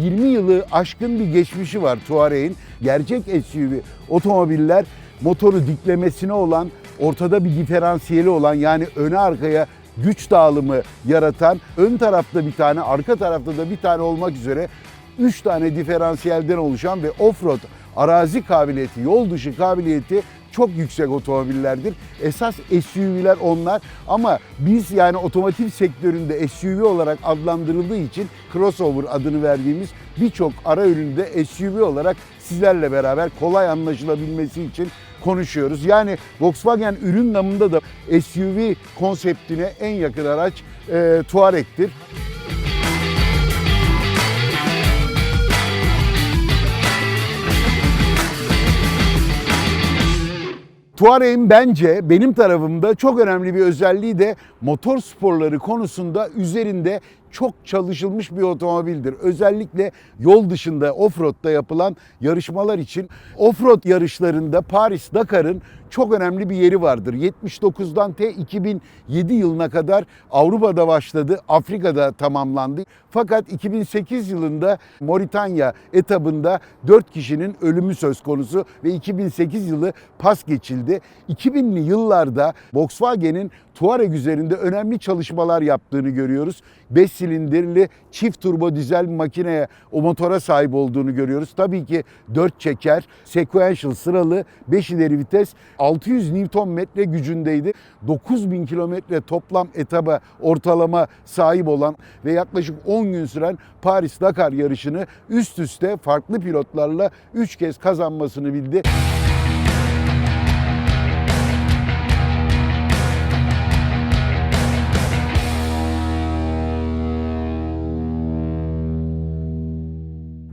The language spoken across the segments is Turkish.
20 yılı aşkın bir geçmişi var Touareg'in. Gerçek SUV otomobiller motoru diklemesine olan, ortada bir diferansiyeli olan yani öne arkaya güç dağılımı yaratan, ön tarafta bir tane, arka tarafta da bir tane olmak üzere 3 tane diferansiyelden oluşan ve offroad arazi kabiliyeti, yol dışı kabiliyeti çok yüksek otomobillerdir. Esas SUV'ler onlar ama biz yani otomotiv sektöründe SUV olarak adlandırıldığı için crossover adını verdiğimiz birçok ara üründe SUV olarak sizlerle beraber kolay anlaşılabilmesi için konuşuyoruz. Yani Volkswagen ürün namında da SUV konseptine en yakın araç e, Touareg'tir. Touareg'in bence benim tarafımda çok önemli bir özelliği de motor sporları konusunda üzerinde çok çalışılmış bir otomobildir. Özellikle yol dışında offroad'da yapılan yarışmalar için offroad yarışlarında Paris Dakar'ın çok önemli bir yeri vardır. 79'dan T 2007 yılına kadar Avrupa'da başladı, Afrika'da tamamlandı. Fakat 2008 yılında Moritanya etabında 4 kişinin ölümü söz konusu ve 2008 yılı pas geçildi. 2000'li yıllarda Volkswagen'in Touareg üzerinde önemli çalışmalar yaptığını görüyoruz. 5 silindirli çift turbo dizel makineye, o motora sahip olduğunu görüyoruz. Tabii ki 4 çeker, sequential sıralı 5 ileri vites 600 Nm gücündeydi. 9000 kilometre toplam etaba ortalama sahip olan ve yaklaşık 10 gün süren Paris Dakar yarışını üst üste farklı pilotlarla 3 kez kazanmasını bildi.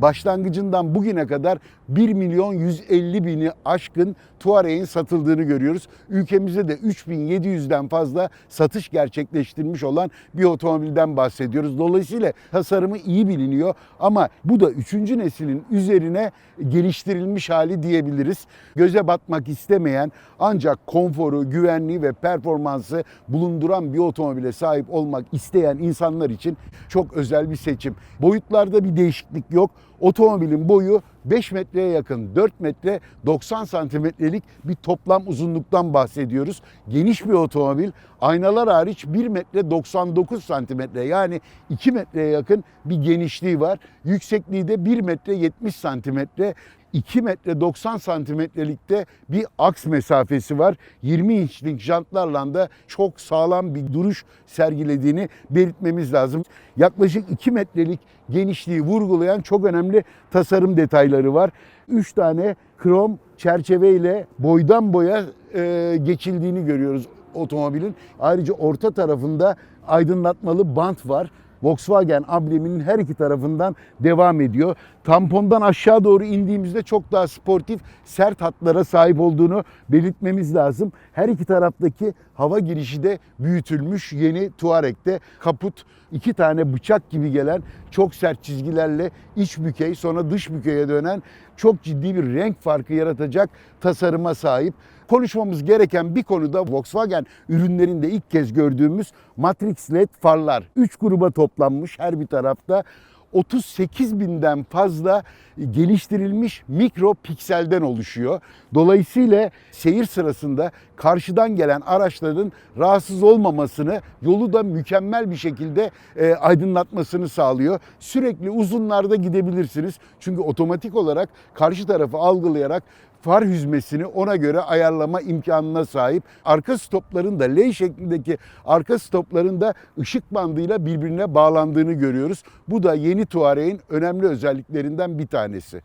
Başlangıcından bugüne kadar 1 milyon 150 bini aşkın Touareg'in satıldığını görüyoruz. Ülkemizde de 3700'den fazla satış gerçekleştirmiş olan bir otomobilden bahsediyoruz. Dolayısıyla tasarımı iyi biliniyor ama bu da 3. neslin üzerine geliştirilmiş hali diyebiliriz. Göze batmak istemeyen ancak konforu, güvenliği ve performansı bulunduran bir otomobile sahip olmak isteyen insanlar için çok özel bir seçim. Boyutlarda bir değişiklik yok. Otomobilin boyu 5 metreye yakın 4 metre 90 santimetrelik bir toplam uzunluktan bahsediyoruz. Geniş bir otomobil. Aynalar hariç 1 metre 99 santimetre yani 2 metreye yakın bir genişliği var. Yüksekliği de 1 metre 70 santimetre. 2 metre 90 santimetrelikte bir aks mesafesi var. 20 inçlik jantlarla da çok sağlam bir duruş sergilediğini belirtmemiz lazım. Yaklaşık 2 metrelik genişliği vurgulayan çok önemli tasarım detayları var. 3 tane krom çerçeveyle boydan boya e, geçildiğini görüyoruz otomobilin. Ayrıca orta tarafında aydınlatmalı bant var. Volkswagen ambleminin her iki tarafından devam ediyor. Tampondan aşağı doğru indiğimizde çok daha sportif, sert hatlara sahip olduğunu belirtmemiz lazım. Her iki taraftaki hava girişi de büyütülmüş yeni Touareg'de. Kaput iki tane bıçak gibi gelen çok sert çizgilerle iç bükey sonra dış bükeye dönen çok ciddi bir renk farkı yaratacak tasarıma sahip. Konuşmamız gereken bir konuda Volkswagen ürünlerinde ilk kez gördüğümüz Matrix LED farlar. 3 gruba toplanmış her bir tarafta. 38 binden fazla geliştirilmiş mikro pikselden oluşuyor. Dolayısıyla seyir sırasında karşıdan gelen araçların rahatsız olmamasını, yolu da mükemmel bir şekilde e, aydınlatmasını sağlıyor. Sürekli uzunlarda gidebilirsiniz. Çünkü otomatik olarak karşı tarafı algılayarak far hüzmesini ona göre ayarlama imkanına sahip. Arka stopların da L şeklindeki arka stopların da ışık bandıyla birbirine bağlandığını görüyoruz. Bu da yeni Touareg'in önemli özelliklerinden bir tanesi.